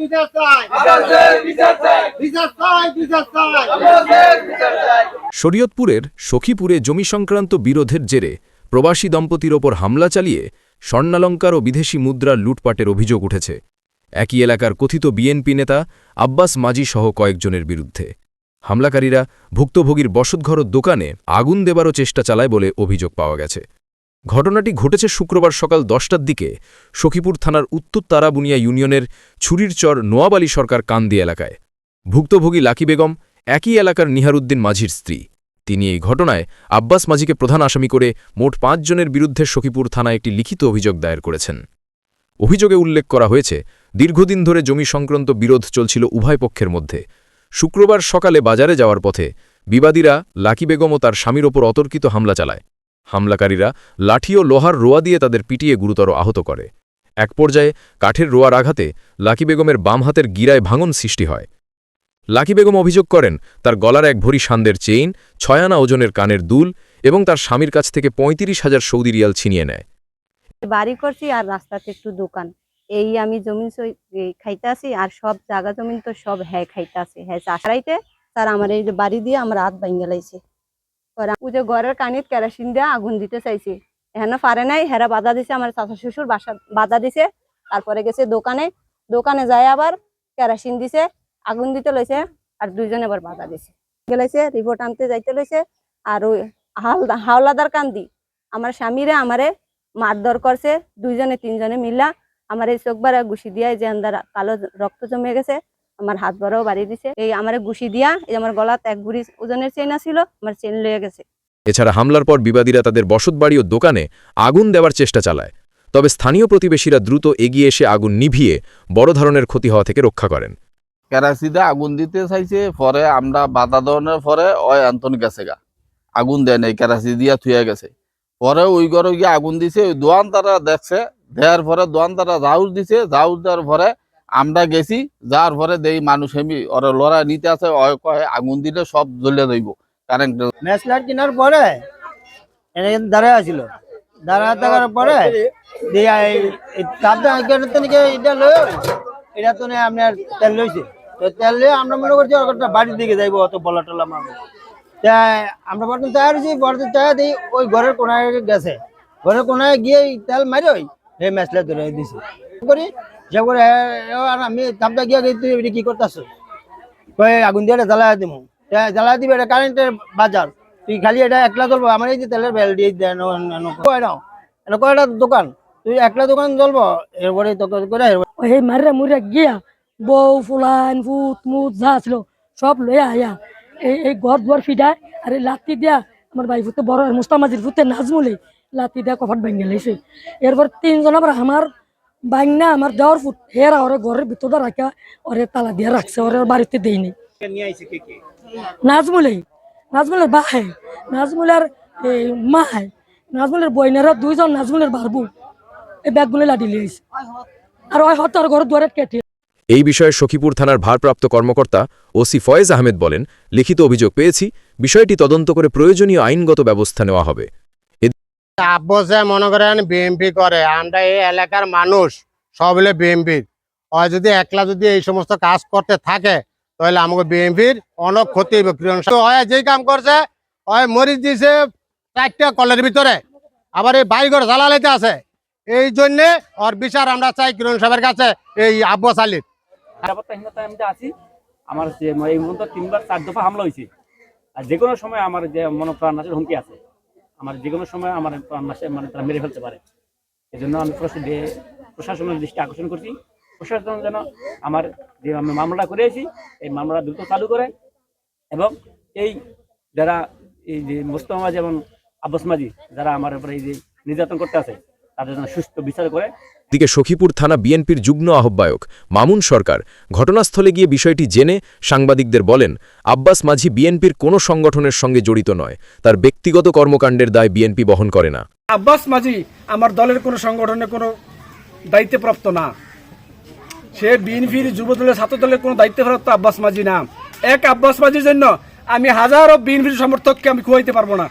বিচার চাই। চাই। শরীয়তপুরের সখীপুরে জমি সংক্রান্ত বিরোধের জেরে প্রবাসী দম্পতির ওপর হামলা চালিয়ে স্বর্ণালঙ্কার ও বিদেশি মুদ্রার লুটপাটের অভিযোগ উঠেছে। একই এলাকার কথিত বিএনপি নেতা আব্বাস মাজি সহ কয়েকজনের বিরুদ্ধে। হামলাকারীরা ভুক্তভোগীর বসতঘর দোকানে আগুন দেবারও চেষ্টা চালায় বলে অভিযোগ পাওয়া গেছে। ঘটনাটি ঘটেছে শুক্রবার সকাল দশটার দিকে সখীপুর থানার উত্তর তারাবুনিয়া ইউনিয়নের ছুরির চর নোয়াব আলী সরকার কান্দি এলাকায়। ভুক্তভোগী লাকি বেগম, একই এলাকার নিহারুদ্দিন মাঝির স্ত্রী। তিনি এই ঘটনায় আব্বাস মাঝিকে প্রধান আসামি করে মোট পাঁচজনের বিরুদ্ধে সখীপুর থানায় একটি লিখিত অভিযোগ দায়ের করেছেন। অভিযোগে উল্লেখ করা হয়েছে, দীর্ঘদিন ধরে জমি সংক্রান্ত বিরোধ চলছিল উভয় পক্ষের মধ্যে। শুক্রবার সকালে বাজারে যাওয়ার পথে বিবাদীরা লাকি বেগম ও তার স্বামীর ওপর অতর্কিত হামলা চালায়। হামলাকারীরা লাঠি ও লোহার রোয়া দিয়ে তাদের পিটিয়ে গুরুতর আহত করে। এক পর্যায়ে কাঠের রোয়ার আঘাতে লাকি বেগমের বাম হাতের গিরায় ভাঙন সৃষ্টি হয়। লাকি বেগম অভিযোগ করেন, তার গলার এক ভরি সান্দের চেইন, ছয়ানা ওজনের কানের দুল এবং তার স্বামীর কাছ থেকে পঁয়ত্রিশ হাজার সৌদি রিয়াল ছিনিয়ে নেয়। বাড়ি করছি আর রাস্তাতে একটু দোকান। এই আমি জমিন খাইতে আসি আর সব জায়গা জমিন তো সব হ্যাঁ খাইতে আসি হ্যাঁ চাষাইতে তার আমার এই বাড়ি দিয়ে আমার হাত ভাঙ্গে লাইছে। ও যে ঘরের কানিত কেরাসিন দিয়ে আগুন দিতে চাইছে। এখানে পারে নাই, হেরা বাধা দিছে, আমার চাচা শ্বশুর বাসা বাধা দিছে। তারপরে গেছে দোকানে। দোকানে যায় আবার কেরাসিন দিছে, আগুন দিতে লইছে, আর দুইজনে আবার বাধা দিছে। গেলাইছে রিপোর্ট আনতে যাইতে লইছে, আর ওই হালদা হাওলাদার কান্দি, আমার স্বামীরে আমারে মারধর করছে, দুইজনে তিনজনে মিলা, আমার এই চোখ বারা গুছি দিয়া যে কালো রক্ত জমে গেছে আমার হাত বড়াও বাড়ি দিছে। এই আমার গুছি দিয়া এই আমার গলাত এক বুড়ি ওজনের চেন ছিল আমার চেন লয়ে গেছে। এছাড়া হামলার পর বিবাদীরা তাদের বসতবাড়ি ও দোকানে আগুন দেওয়ার চেষ্টা চালায়। তবে স্থানীয় প্রতিবেশীরা দ্রুত এগিয়ে এসে আগুন নিভিয়ে বড় ধরনের ক্ষতি হওয়া থেকে রক্ষা করেন। কেরাসিদে আগুন দিতে চাইছে পরে আমরা বাধা দেওয়ানোর পরে ওই আন্তন গেছে গা। আগুন দেয় নাই কেরাসি দিয়া থুয়ে গেছে। পরে ওই ঘরে গিয়ে আগুন দিছে ওই দোয়ান তারা দেখছে দেওয়ার পরে দোয়ান তারা জাউর দিছে জাউর দেওয়ার পরে আমরা গেছি, যার পরে দেই মানুষ এমনি ওরা লড়া নিতে আছে আগুন দিলে সব জ্বলে দইব কারেন্ট ম্যাচলার কেনার পরে এনে দাঁড়ায় আছিল। দাঁড়ায় থাকার পরে এটা লই এটা তো আপনার তেল লইছে। তো তেল লয়ে আমরা মনে করছি ওটা বাড়ির দিকে যাইবো, অত বলা টলা মারবো তা আমরা বর্তমান তৈরি হয়েছি বর্তমান তৈরি দিই ওই ঘরের কোনায় গেছে। ঘরের কোনায় গিয়ে তেল মারি ওই এই ম্যাচলা ধরে দিছে। করি যে করে আমি তাপটা গিয়ে তুই কি করতেছ কয়ে, আগুন দিয়ে এটা জ্বালায় দিব জ্বালায় দিবে, এটা কারেন্টের বাজার তুই খালি এটা একলা জ্বলবো আমার এই যে তেলের বেল দিয়ে দেন এটা কয়টা দোকান, তুই একলা দোকান জ্বলবো এরপরে তোকে এরপরে সেই মারিরা গিয়া বউ ফুলান ফুট মুট যা ছিল সব লইয়া আয়া এই এই ঘর দুয়ার ফিডায় আর এই লাত্তি দিয়া আমার ভাই ফুটে বড় মুস্তামাজির ফুটে নাজমুলি লাত্তি দিয়া কফাট ভেঙে লাইছে এরপর তিনজন আবার আমার বাইনা আমার দেওয়ার ফুট। হেরা ওরে ঘরের ভিতরটা রাখা ওরে তালা দিয়ে রাখছে ওরে বাড়িতে দেয়নি নাজমুলি নাজমুলের বাহে নাজমুলের এই মায় নাজমুলের বইনেরা দুইজন নাজমুলের বারবু। এই ব্যাগগুলো লাঠি লিয়েছে আর ওই হয়তো আর ঘরের দুয়ারে কেটে। এই বিষয়ে সখীপুর থানার ভারপ্রাপ্ত কর্মকর্তা ওসি ফয়েজ আহমেদ বলেন লিখিত অভিযোগ পেয়েছি। বিষয়টি তদন্ত করে প্রয়োজনীয় আইনগত ব্যবস্থা নেওয়া হবে। মনে করেন বিএমপি করে। আমরা এই এলাকার মানুষ, সব হলে বিএমপির ওই যদি একলা যদি এই সমস্ত কাজ করতে থাকে, তাহলে আমাকে বিএমপির অনেক ক্ষতি যেই কাম করছে মরিচ দিছে চারটা কলের ভিতরে, আবার এই বাড়িঘর জ্বালালাইতে আছে। এই জন্যে ওর বিচার আমরা চাই কিরণ সাহেবের কাছে, এই আব্বাস আলীর। আছি, আমার এই মুহূর্তে তিনবার, চার দফা হামলা হয়েছে আর যে কোনো সময় আমার যে মনে প্রাণ নাশের হুমকি আছে। আমার যে কোনো সময় আমার মাসে মানে তারা মেরে ফেলতে পারে। এই জন্য আমি প্রশাসনের দৃষ্টি আকর্ষণ করছি। প্রশাসন যেন আমার যে আমি মামলা করেছি, এই মামলা দ্রুত চালু করে এবং এই যারা এই যে মোস্তফা যেমন আব্বাস মাজি, যারা আমার উপরে এই যে নির্যাতন করতে আছে, তাদের যেন সুস্থ বিচার করে দিকে সখীপুর থানা বিএনপির যুগ্ম আহ্বায়ক মামুন সরকার ঘটনাস্থলে গিয়ে বিষয়টি জেনে সাংবাদিকদের বলেন, আব্বাস মাঝি বিএনপির কোনো সংগঠনের সঙ্গে জড়িত নয়, তার ব্যক্তিগত কর্মকাণ্ডের দায় বিএনপি বহন করে না। আব্বাস মাঝি আমার দলের কোনো সংগঠনে কোনো দায়িত্বপ্রাপ্ত না। সে বিএনপির যুব দলের ছাত্র দলের কোনো দায়িত্বপ্রাপ্ত আব্বাস মাঝি না। এক আব্বাস মাঝির জন্য আমি হাজারো বিএনপির সমর্থককে আমি খুয়াইতে পারব না।